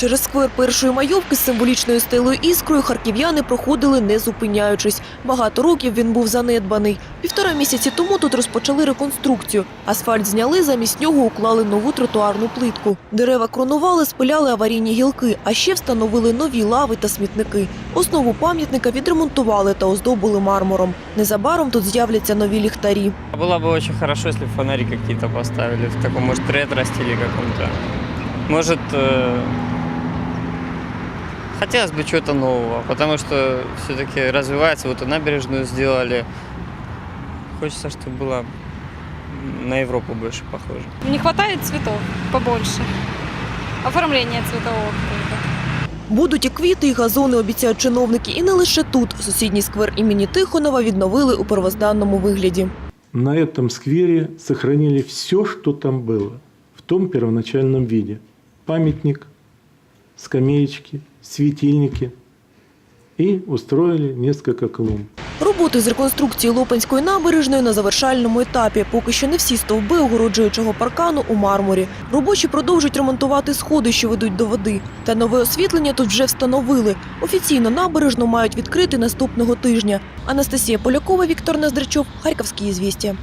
Через сквер першої майовки з символічною стелою іскрою харків'яни проходили не зупиняючись. Багато років він був занедбаний. Півтора місяці тому тут розпочали реконструкцію. Асфальт зняли, замість нього уклали нову тротуарну плитку. Дерева кронували, спиляли аварійні гілки, а ще встановили нові лави та смітники. Основу пам'ятника відремонтували та оздобили мармуром. Незабаром тут з'являться нові ліхтарі. Было бы очень хорошо, если бы фонари какие-то поставили в таком, может, ретро-стиле каком-то. Может, э, хотелось бы чего-то нового, потому что все-таки развивается, вот и набережную сделали. Хочется, чтобы было на Европу больше похоже. Не хватает цветов побольше. Оформление цветового какого-то. Будуть і квіти, і газони, обіцяють чиновники. І не лише тут. Сусідній сквер імені Тихонова відновили у первозданному вигляді. На этом сквере сохранили все, что там было, в том первоначальном виде. Памятник, скамеечки, светильники. И устроили несколько клумб. Роботи з реконструкції Лопанської набережної на завершальному етапі. Поки що не всі стовби огороджуючого паркану у мармурі. Робочі продовжують ремонтувати сходи, що ведуть до води. Та нове освітлення тут вже встановили. Офіційно набережну мають відкрити наступного тижня. Анастасія Полякова, Віктор Ноздрачов, Харківські ізвістія.